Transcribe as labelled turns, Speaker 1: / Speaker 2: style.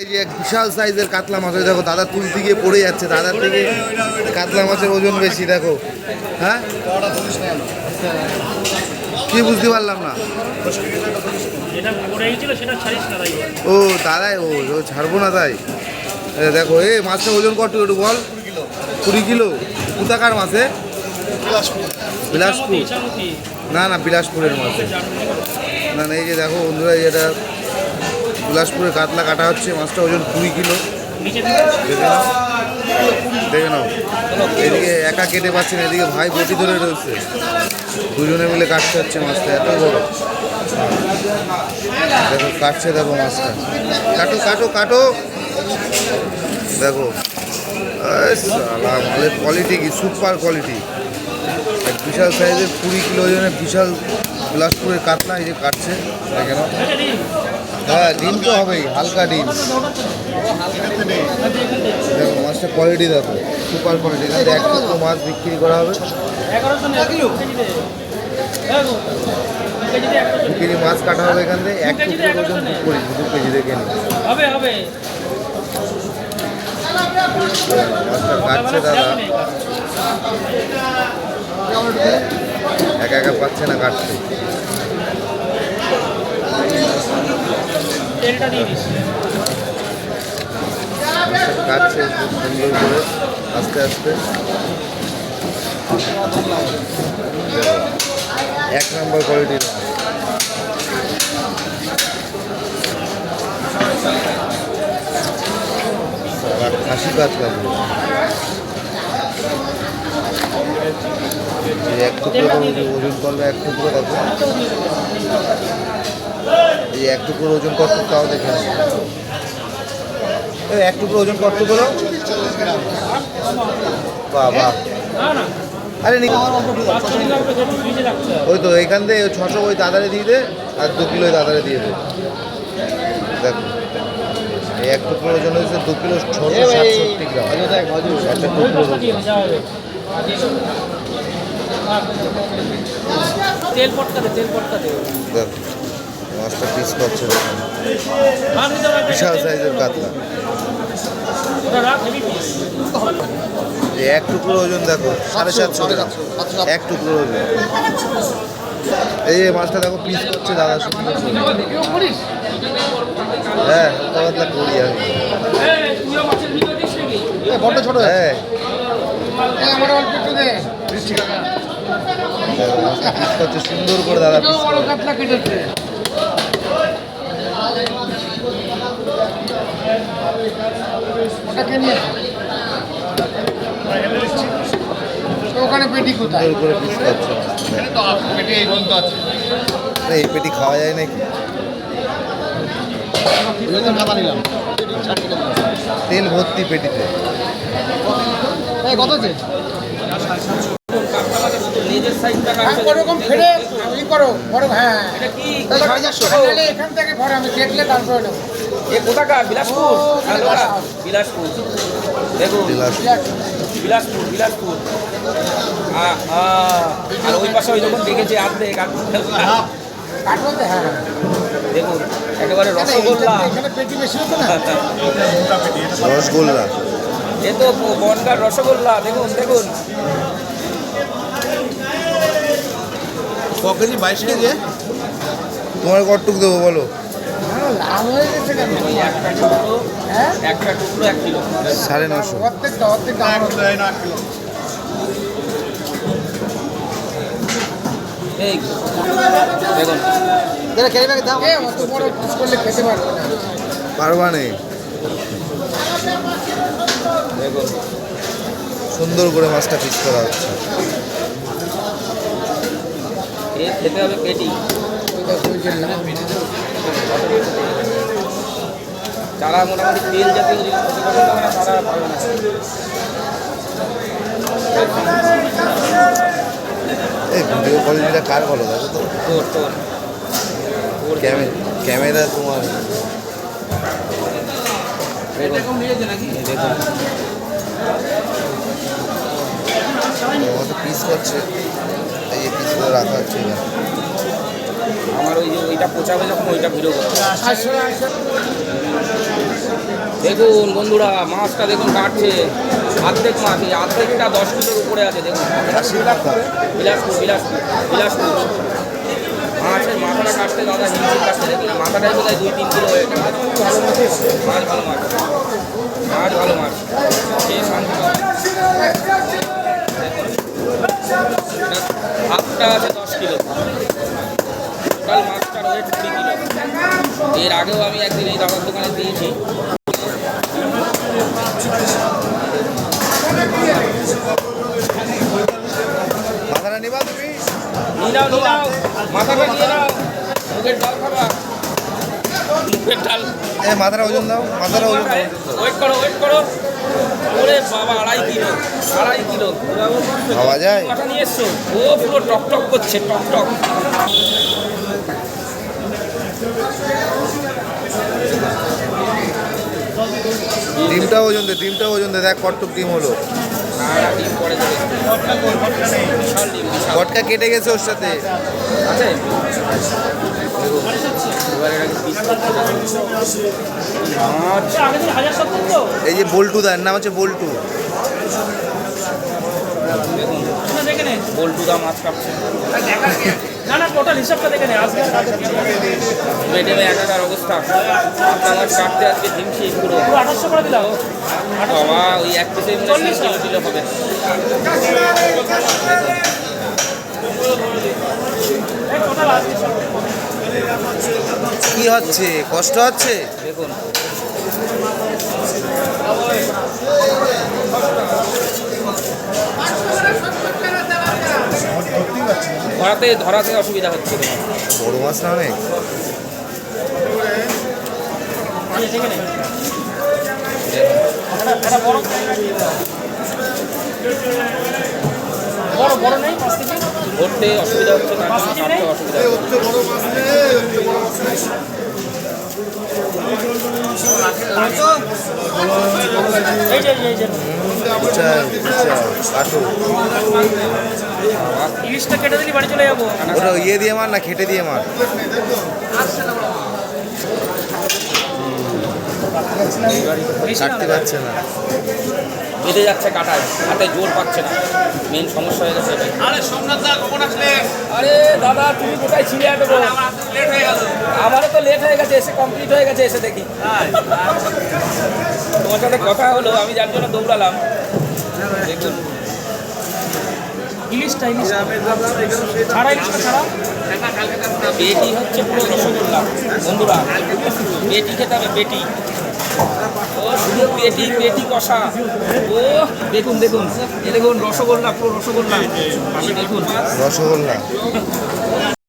Speaker 1: এই যে এক বিশাল সাইজের কাতলা মাছ দেখো দাদা তুলতে গিয়ে পড়ে যাচ্ছে, দাদার থেকে কাতলা মাছের ওজন বেশি, দেখো। হ্যাঁ? কি বুঝতে পারলাম না। ও, দাদাই, ও ছাড়বো না তাই। দেখো, এ মাছটা ওজন কত একটু বল। কুড়ি কিলো। কোথাকার মাছে বিলাসপুর। না না, বিলাসপুরের মাছে। না না, এই যে দেখো বন্ধুরা, এই যেটা বিলাসপুরের কাতলা কাটা হচ্ছে, মাছটা ওজন কুড়ি কিলো। দেখে নাও। এদিকে একা কেটে পাচ্ছি না এদিকে ভাই বটি ধরে রয়েছে। দুজনে মিলে কাটতে হচ্ছে মাছটা, এত বড়। দেখো, কাটছে দেখো মাছটা। কাটো কাটো কাটো। দেখো। মালের কোয়ালিটি কি সুপার কোয়ালিটি বিশাল সাইজের কুড়ি কিলো ওজনের বিশাল বিলাসপুরের কাতলা, এই যে কাটছে দেখে নাও হ্যাঁ ডিম তো হবেই, হালকা ডিম। দেখো মাছটা কোয়ালিটি দেখো সুপার কোয়ালিটি এখানে এক টুকরো মাছ বিক্রি করা হবে।
Speaker 2: কিলো দেখো
Speaker 1: দু কেজি মাছ কাটা হবে এখান থেকে, এক টুকরো ওজন কেজি দু কেজি দেখে মাছটা কাটছে দাদা। একা একা পাচ্ছে না কাটতে। কাটছে খুব সুন্দর করে আস্তে আস্তে। এক নম্বর কোয়ালিটির খাসি কাজ কাটবে এক টুকরো ওজন- করলে এক টুকরো কত এই এক টুকরো ওজন কত তাও দেখে। এক টুকরো ওজন কত করো
Speaker 2: না
Speaker 1: আরে ওই তো এখান থেকে ছশো ওই দাদারে দিয়ে দে, আর দু কিলো দাদারে দিয়ে দে। দেখো। এই এক টুকরো ওজন হয়েছে দু কিলো ছশো সাতষট্টি গ্রাম। একটা টুকরো
Speaker 2: তেল পটকা দে তেল পটকা দে।
Speaker 1: মাছটা পিস করছে বিশাল সাইজের কাতলা। এক টুকরো ওজন দেখো সাড়ে সাতশো গ্রাম। এক টুকরো ওজন। এই মাছটা দেখো পিস করছে দাদা সুন্দর। হ্যাঁ হালকা পাতলা করি আমি।
Speaker 3: বড্ড ছোট
Speaker 1: হ্যাঁ। সুন্দর করে দাদা
Speaker 3: ওখানে পেটি কোথায়? এই
Speaker 1: পেটি খাওয়া যায় নাকি? তেল ভর্তি পেটিতে।
Speaker 3: কত আছে হ্যাঁ হ্যাঁ।
Speaker 2: এটা কি
Speaker 3: তাহলে এখান থেকে ভরে আমি দেখলে তারপরে নেব।
Speaker 2: এ কোথাকার? বিলাসপুর?
Speaker 3: ও,
Speaker 2: লোকা। বিলাসপুর। দেখুন। বিলাসপুর। বিলাসপুর আর ওই পাশে ওই যখন দেখেছে আর্ধেক
Speaker 3: কাটবতে হ্যাঁ।
Speaker 2: দেখুন একেবারে রসগোল্লা।
Speaker 1: রসগোল্লা।
Speaker 2: এ তো বনগার রসগোল্লা দেখুন দেখুন।
Speaker 1: তোমার কটটুক দেবো বলো?
Speaker 3: হ্যাঁ, লাল হয়ে গেছে কেন?
Speaker 2: ওই একটা টুকরো
Speaker 3: হ্যাঁ?
Speaker 2: একটা টুকরো এক কিলো।
Speaker 1: সাড়ে নশো।
Speaker 2: এই দেখুন।
Speaker 3: এ, অত বড় পিস করলে খেতে পারবে না।
Speaker 1: পারবা নেই
Speaker 2: দেখুন।
Speaker 1: সুন্দর করে মাছটা পিস করা হচ্ছে।
Speaker 2: এ খেতে হবে পেটি যারা মোটামুটি তেল জাতীয় জিনিস পছন্দ করে তারা পাবে না।
Speaker 1: এই ভিডিও কোয়ালিটিটা কার ভালো দেখো তো।
Speaker 2: তোর তোর। তোর
Speaker 1: ক্যামেরা ক্যামেরা তোমার। পিস করছে। এই যে পিস করে রাখা হচ্ছে।
Speaker 2: আমার ওই যে ওইটা পচাবে যখন ওইটা ভিডিও করতে
Speaker 3: আসলে আসলে
Speaker 2: দেখুন বন্ধুরা, মাছটা দেখুন কাটছে। অর্ধেক মাছ, এই অর্ধেকটা দশ কিলোর উপরে আছে, দেখুন। বিলাসপুর বিলাসপুর বিলাসপুর। মাছের মাথাটা কাটতে দাদা হিমশিম কাটতে দেখুন মাথাটাই বোধ হয় দুই, তিন কিলো হয়ে গেছে। ভালো মাছ ভালো মাছ। মাছ ভালো মাছ। খেয়ে শান্তি হাফটা আছে দশ কিলো। টোটাল মাছটার ওয়েট কুড়ি কিলো। এর আগেও আমি একদিন এই দাদার দোকানে দিয়েছি।
Speaker 1: নিবা তুমি
Speaker 2: নিলাও নিলাও। মাথাটা নিয়ে নাও। মুখের ডাল খাবা। মুখের ডাল
Speaker 1: এ মাথাটা ওজন দাও মাথাটা ওজন
Speaker 2: ওয়েট করো ওয়েট করো। ওরে বাবা আড়াই কিলো আড়াই কিলো।
Speaker 1: খাওয়া যায়?
Speaker 2: কথা নিয়ে এসছো? ও পুরো টক টক করছে টক টক।
Speaker 1: ডিমটা ওজন দে ডিমটা ওজন দে। দেখ কটটুক ডিম হলো। কটকা কেটে গেছে ওর সাথে
Speaker 2: আছে। মাছ
Speaker 1: এই যে বল্টু দেন নাম হচ্ছে বল্টু
Speaker 2: বল্টুদা মাছ কাটছে
Speaker 4: না না টোটাল হিসাবটা দেখে নে আজকে
Speaker 2: মেডেমে একাকার অবস্থা কাটতে আজকে হিমশিম পুরো।
Speaker 4: পুরো আঠাশশো করে দিলাম।
Speaker 2: বাবা ওই এক পিসে কিলো কিলো হবে।
Speaker 1: কি হচ্ছে? কষ্ট হচ্ছে?
Speaker 2: দেখুন ধরাতে ধরাতে অসুবিধা হচ্ছে
Speaker 1: বড় মাছ না অনেক?
Speaker 4: নে
Speaker 2: ধরতে অসুবিধা হচ্ছে তার অসুবিধা হচ্ছে
Speaker 1: আচ্ছা আচ্ছা কাটো
Speaker 4: ইলিশটা কেটে দিলি বাড়ি চলে যাব।
Speaker 1: ওটা ইয়ে দিয়ে মার না খেটে দিয়ে মার? কাটতে পারছে না।
Speaker 2: বেঁধে যাচ্ছে কাটায় হাতে জোর পাচ্ছে না। মেন সমস্যা হয়ে গেছে
Speaker 3: আরে সোমনাথ দা কখন আসলে?
Speaker 2: আরে দাদা তুমি কোথায় ছিলে এত
Speaker 3: লেট হয়ে গেল।
Speaker 2: আমারও তো লেট হয়ে গেছে এসে কমপ্লিট হয়ে গেছে এসে দেখি। তোমার সাথে কথা হলো আমি যার জন্য দৌড়ালাম।
Speaker 4: ইলিশটা ইলিশটা ছাড়া ইলিশটা ছাড়া?
Speaker 2: পেটি হচ্ছে পুরো রসগোল্লা বন্ধুরা। পেটি খেতে হবে পেটি ও শুধু পেটি পেটি কষা। ও দেখুন দেখুন। এ দেখুন রসগোল্লা পুরো রসগোল্লা। দেখুন
Speaker 1: রসগোল্লা।